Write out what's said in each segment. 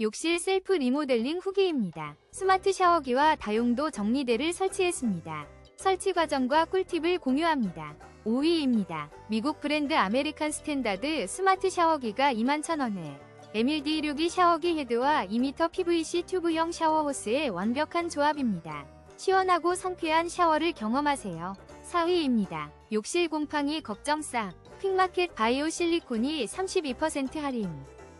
욕실 셀프 리모델링 후기입니다. 스마트 샤워기와 다용도 정리대를 설치했습니다. 설치 과정과 꿀팁을 공유합니다. 5위입니다. 미국 브랜드 아메리칸 스탠다드 스마트 샤워기가 21,000원에 MLD62 샤워기 헤드와 2m PVC 튜브형 샤워 호스의 완벽한 조합입니다. 시원하고 상쾌한 샤워를 경험하세요. 4위입니다. 욕실 곰팡이 걱정 싹. 퀵마켓 바이오 실리콘이 32% 할인.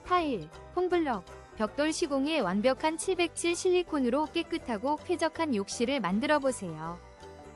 타일, 폼블럭, 벽돌 시공의 완벽한 707 실리콘으로 깨끗하고 쾌적한 욕실을 만들어 보세요.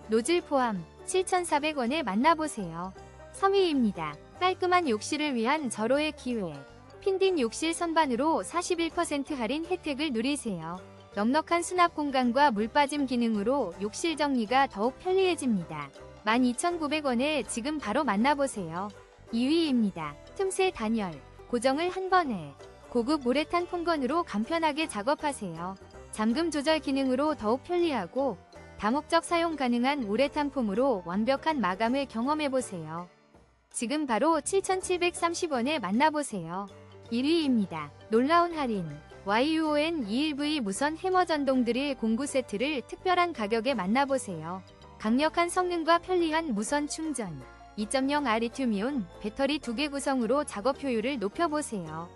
노즐 포함 7,400원에 만나보세요. 3위입니다. 깔끔한 욕실을 위한 절호의 기회. 핀딘 욕실 선반으로 41% 할인 혜택을 누리세요. 넉넉한 수납 공간과 물빠짐 기능으로 욕실 정리가 더욱 편리해집니다. 12,900원에 지금 바로 만나보세요. 2위입니다. 틈새 단열. 고정을 한 번에. 고급 우레탄 폰건으로 간편하게 작업하세요. 잠금 조절 기능으로 더욱 편리하고 다목적 사용 가능한 우레탄 폼으로 완벽한 마감을 경험해보세요. 지금 바로 7,730원에 만나보세요. 1위입니다. 놀라운 할인. YUON 21V 무선 해머 전동 드릴 공구 세트를 특별한 가격에 만나보세요. 강력한 성능과 편리한 무선 충전. 2.0 아리튬이온 배터리 2개 구성으로 작업 효율을 높여보세요.